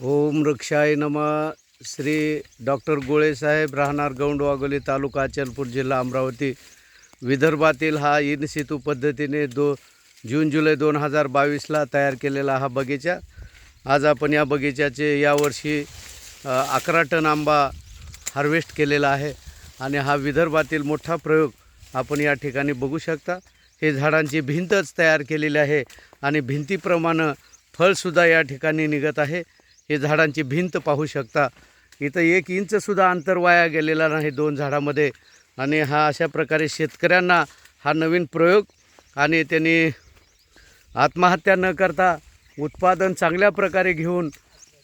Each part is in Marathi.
ओम वृक्षाय नम. श्री डॉक्टर गोळेसाहेब राहणार गौंड वाघोली तालुका अचलपूर जिल्हा अमरावती. विदर्भातील हा इन सितू पद्धतीने दो जून जुलै दोन हजार बावीसला तयार केलेला हा बगीचा. आज आपण या बगीचाचे यावर्षी अकरा टन आंबा हार्वेस्ट केलेला आहे आणि हा विदर्भातील मोठा प्रयोग आपण या ठिकाणी बघू शकता. हे झाडांची भिंतच तयार केलेली आहे आणि भिंतीप्रमाणे फळसुद्धा या ठिकाणी निघत आहे. हे झाडांची भिंत पाहू शकता. इथं एक इंचसुद्धा अंतर वाया गेलेला नाही दोन झाडामध्ये. आणि हा अशा प्रकारे शेतकऱ्यांना हा नवीन प्रयोग आणि त्यांनी आत्महत्या न करता उत्पादन चांगल्या प्रकारे घेऊन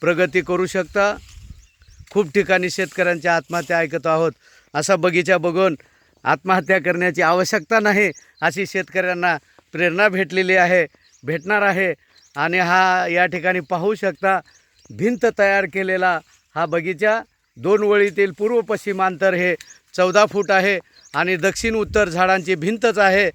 प्रगती करू शकता. खूप ठिकाणी शेतकऱ्यांच्या आत्महत्या ऐकत आहोत. असा बगीचा बघून आत्महत्या करण्याची आवश्यकता नाही अशी शेतकऱ्यांना प्रेरणा भेटलेली आहे भेटणार आहे. आणि हा या ठिकाणी पाहू शकता. भिंत तयार केलेला हा बगीचा दोन वळीतील पूर्व पश्चिमांतर हे चौदा फूट आहे आणि दक्षिण उत्तर झाडांची भिंतच आहे.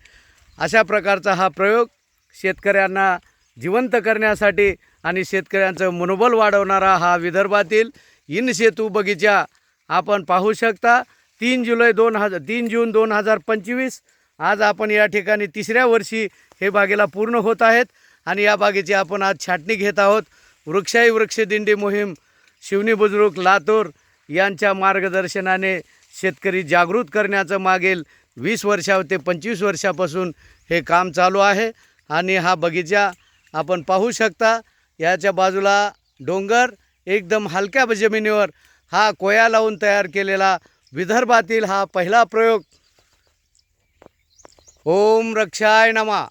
अशा प्रकारचा हा प्रयोग शेतकऱ्यांना जिवंत करण्यासाठी आणि शेतकऱ्यांचं मनोबल वाढवणारा हा विदर्भातील इनशेतू बगीचा आपण पाहू शकता. तीन जुलै दोन हजार तीन जून दोन हजार पंचवीस आज आपण या ठिकाणी तिसऱ्या वर्षी हे बागेला पूर्ण होत आहेत आणि या बागेची आपण आज छाटणी घेत आहोत. वृक्षाई वृक्षदिंडी मोहीम शिवनी बुजुर्ग लातूर यांच्या मार्गदर्शनाने शेतकरी जागृत करण्याचं मागील वीस वर्षा ते पंचवीस वर्षापासून हे काम चालू आहे. आणि हा बगीचा आपण पाहू शकता. याच्या बाजूला डोंगर एकदम हलक्या जमिनीवर हा कोया लावून तयार केलेला विदर्भातील हा पहिला प्रयोग. ओम रक्षाय नमा.